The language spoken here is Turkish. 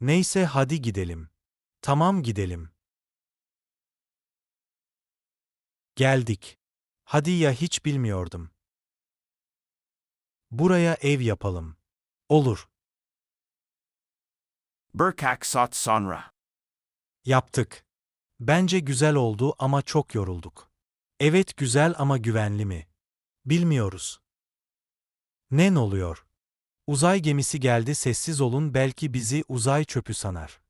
Neyse hadi gidelim. Tamam gidelim. Geldik. Hadi ya hiç bilmiyordum. Buraya ev yapalım. Olur. Burkak sot sonra. Yaptık. Bence güzel oldu ama çok yorulduk. Evet güzel ama güvenli mi? Bilmiyoruz. Ne oluyor? Uzay gemisi geldi sessiz olun belki bizi uzay çöpü sanar.